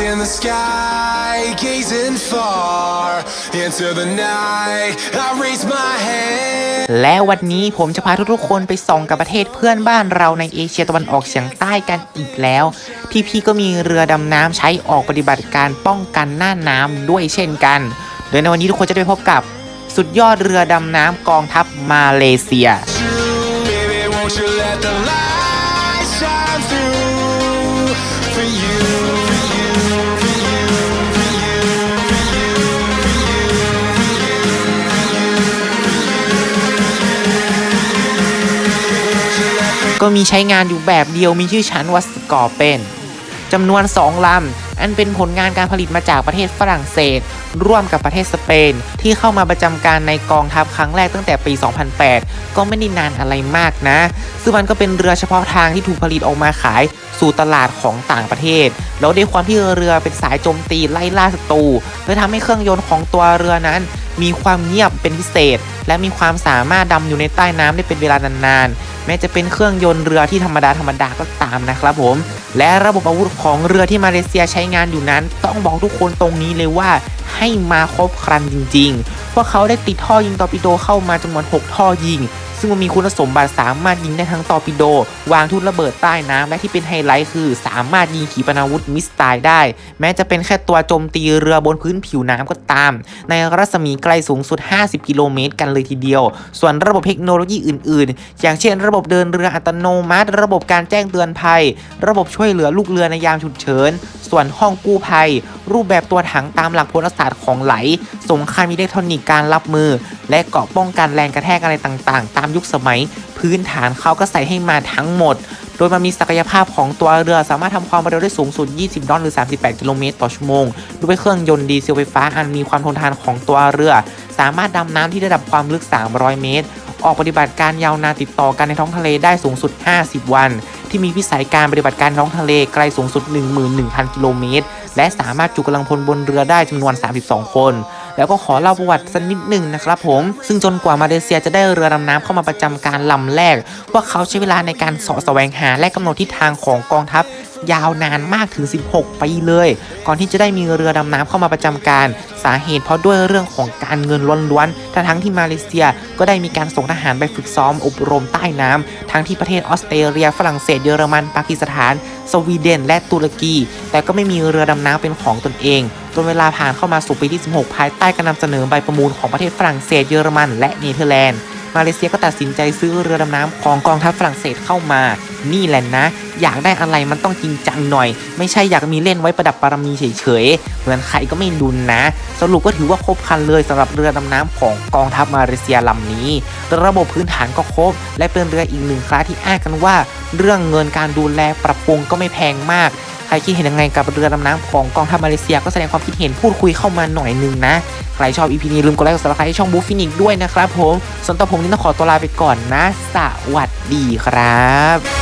in the sky, gazing far into the night. I raise my hand. และวันนี้ผมจะพาทุกๆคนไปส่องกับประเทศเพื่อนบ้านเราในเอเชียตะวันออกเฉียงใต้กันอีกแล้ว ที่พี่ก็มีเรือดำน้ำใช้ออกปฏิบัติการป้องกันหน้าน้ำด้วยเช่นกัน โดยในวันนี้ทุกคนจะได้พบกับสุดยอดเรือดำน้ำกองทัพมาเลเซีย Baby, won't you let the light มีใช้งานอยู่แบบเดียวมีชื่อชั้นว่าสกอร์เป็นจำนวน 2 ลำ อันเป็นผลงานการผลิตมาจากประเทศฝรั่งเศส ร่วมกับประเทศสเปน ที่เข้ามาประจำการในกองทัพครั้งแรกตั้งแต่ปี 2008 ก็ไม่ได้นานอะไรมากนะ ซึ่งมันก็เป็นเรือเฉพาะทางที่ถูกผลิตออกมาขายสู่ตลาดของต่างประเทศ แล้วด้วยความที่เรือเป็นสายโจมตีไล่ล่าศัตรูเลยทำให้เครื่องยนต์ของตัวเรือนั้น มีความเงียบเป็นพิเศษ และมีความสามารถดำอยู่ในใต้น้ำได้เป็นเวลานานๆ แม้จะเป็นเครื่องยนต์เรือที่ธรรมดาธรรมดาก็ตามนะครับผม และระบบอาวุธของเรือที่มาเลเซียใช้งานอยู่นั้น ต้องบอกทุกคนตรงนี้เลยว่าให้มาครบครันจริงๆเพราะเขาได้ติดท่อยิงตอร์ปิโดเข้ามาจำนวน 6 ท่อยิง ซึ่งมันมีคุณสมบัติสามารถยิงได้ทั้งตอร์ปิโด วางทุ่นระเบิดใต้น้ำและที่เป็นไฮไลท์คือ สามารถยิงขีปนาวุธมิสไตล์ได้ แม้จะเป็นแค่ตัวโจมตีเรือบนพื้นผิวน้ำก็ตาม ในรัศมีไกลสูงสุด 50 กิโลเมตร กันเลยทีเดียว ส่วนระบบเทคโนโลยีอื่น ๆ อย่างเช่น ระบบเดินเรืออัตโนมัติ ระบบการแจ้งเตือนภัย ระบบช่วยเหลือลูกเรือในยามฉุกเฉิน ส่วนห้องกู้ภัย รูปแบบตัวถังตามหลักโพลศาสตร์ของไหล สงครามอิเล็กทรอนิกส์การรับมือ และเกาะป้องกันแรงกระแทกอะไรต่างๆ ตามยุคสมัย พื้นฐานเขาก็ใส่ให้มาทั้งหมด โดยมันมีศักยภาพของตัวเรือสามารถทำความเร็วได้สูงสุด 20นอตหรือ 38 กิโลเมตรต่อชั่วโมง ด้วยเครื่องยนต์ดีเซลไฟฟ้าอันมีความทนทานของตัวเรือ สามารถดำน้ำที่ระดับความลึก 300 เมตร ออกปฏิบัติการยาวนานติดต่อกันในท้องทะเลได้สูงสุด 50 วัน ที่มีวิสัยการปฏิบัติการท้องทะเลไกลสูงสุด 11,000 กิโลเมตร และสามารถจุกำลังพลบนเรือได้จำนวน 32 คนแล้วก็ขอเล่าประวัติสักนิดหนึ่งนะครับผม ซึ่งจนกว่ามาเลเซียจะได้เรือดำน้ำเข้ามาประจำการลำแรกพวกเขาใช้เวลาในการสาะแสวงหาและกำหนดทิศทางของกองทัพยาวนานมากถึง 16 ปีเลย ก่อนที่จะได้มีเรือดำน้ำเข้ามาประจำการ สาเหตุเพราะด้วยเรื่องของการเงินล้วนๆทั้งทั้งที่มาเลเซียก็ได้มีการส่งทหารไปฝึกซ้อมอบรมใต้น้ำทั้งที่ประเทศออสเตรเลีย ฝรั่งเศสเยอรมัน ปากีสถาน สวีเดน และตุรกี แต่ก็ไม่มีเรือดำน้ำเป็นของตนเองจนเวลาผ่านเข้ามาสู่ปีที่ 16 ภายใต้การนำเสนอใบประมูลของประเทศฝรั่งเศสเยอรมัน และเนเธอร์แลนด์มาเลเซียก็ตัดสินใจซื้อเรือดำน้ำของกองทัพฝรั่งเศสเข้ามา นี่แหละนะ อยากได้อะไรมันต้องจริงจังหน่อย ไม่ใช่อยากมีเล่นไว้ประดับปารมีเฉยๆ เหมือนใครก็ไม่ดุนนะ สรุปก็ถือว่าครบครันเลยสำหรับเรือดำน้ำของกองทัพมาเลเซียลำนี้ ระบบพื้นฐานก็ครบ และเป็นเรืออีกหนึ่งคลาสที่อ้างกันว่า เรื่องเงินการดูแลปรับปรุงก็ไม่แพงมากใครคิดเห็นยังไงกับเรือดำน้ำของกองทัพมาเลเซียก็แสดงความคิดเห็นพูดคุยเข้ามาหน่อยหนึงนะ ใครชอบ EP นี้ลืมกดไลค์กด subscribe ให้ช่องบูฟินิกด้วยนะครับผมส่วนตัวผมนี่ต้องขอตัวลาไปก่อนนะ สวัสดีครับ